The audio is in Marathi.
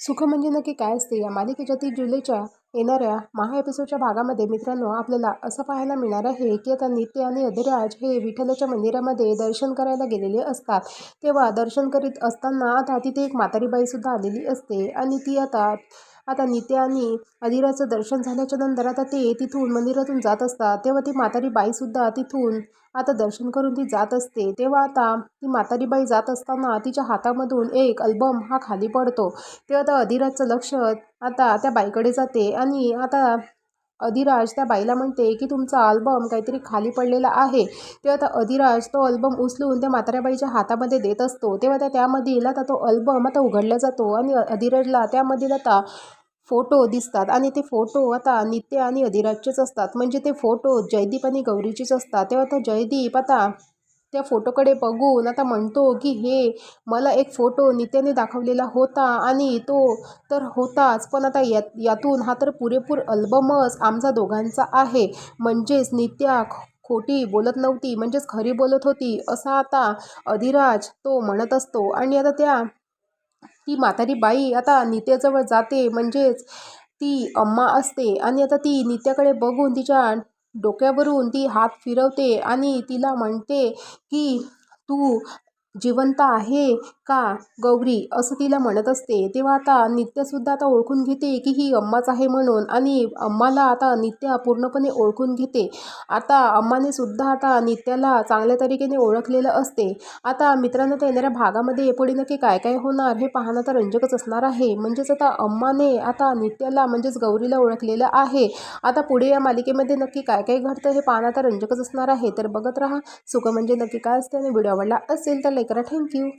सुख म्हणजे नक्की काय असते? या मालिकेच्या ती जुलैच्या येणाऱ्या महा एपिसोडच्या भागामध्ये मित्रांनो आपल्याला असं पाहायला मिळणार आहे की आता नित्य आणि अधिराज हे विठ्ठलाच्या मंदिरामध्ये दर्शन करायला गेलेले असतात. तेव्हा दर्शन करीत असताना आता तिथे एक म्हातारीबाईसुद्धा आलेली असते आणि ती आता आता नित्या आणि अधिराजचं दर्शन झाल्याच्यानंतर आता ते तिथून मंदिरातून जात असतात. तेव्हा ती म्हातारी बाईसुद्धा तिथून आता दर्शन करून ती जात असते. तेव्हा आता ती म्हातारी बाई जात असताना तिच्या हातामधून एक अल्बम हा खाली पडतो. तेव्हा आता अधिराजचं लक्ष आता त्या बाईकडे जाते आणि आता अधिराज त्या बाईला म्हणते की तुमचा अल्बम काहीतरी खाली पडलेला आहे. तेव्हा आता अधिराज तो अल्बम उचलून त्या म्हाताऱ्या बाईच्या हातामध्ये देत असतो. तेव्हा त्या त्यामधील आता तो अल्बम आता उघडला जातो आणि अधिराजला त्यामधील आता फोटो दिसतात आणि ते फोटो आता नित्य आणि अधिराजचेच असतात. म्हणजे ते फोटो जयदीप आणि गौरीचेच असतात. तेव्हा आता जयदीप आता त्या फोटोकडे बघून आता म्हणतो की हे मला एक फोटो नित्याने दाखवलेला होता आणि तो तर होताच पण आता यात यातून हा तर पुरेपूर अल्बमच आमचा दोघांचा आहे. म्हणजेच नित्या खोटी बोलत नव्हती म्हणजेच खरी बोलत होती असा आता अधिराज तो म्हणत असतो. आणि आता त्या ती म्हातारी बाई आता नित्याजवळ जाते म्हणजेच ती अम्मा असते. आणि आता ती नित्याकडे बघून तिच्या डोक्यावरून ती हात फिरवते आणि तिला म्हणते की तू जिवंत आहे का? गौरी असं तिला म्हणत असते. तेव्हा आता नित्यसुद्धा आता ओळखून घेते की ही अम्माच आहे म्हणून आणि अम्माला आता नित्या पूर्णपणे ओळखून घेते. आता अम्माने सुद्धा आता नित्याला चांगल्या तरीकेने ओळखलेलं असते. आता मित्रांनो त्या येणाऱ्या भागामध्ये पुढे नक्की काय काय होणार हे पाहणं तर रंजकच असणार आहे. म्हणजेच आता अम्माने आता नित्याला म्हणजेच गौरीला ओळखलेलं आहे. आता पुढे या मालिकेमध्ये नक्की काय काय घडतं हे पाहणं तर रंजकच असणार आहे. तर बघत राहा. सुख म्हणजे नक्की काय असते आणि व्हिडिओ आवडला असेल तर लाईक करा. थँक्यू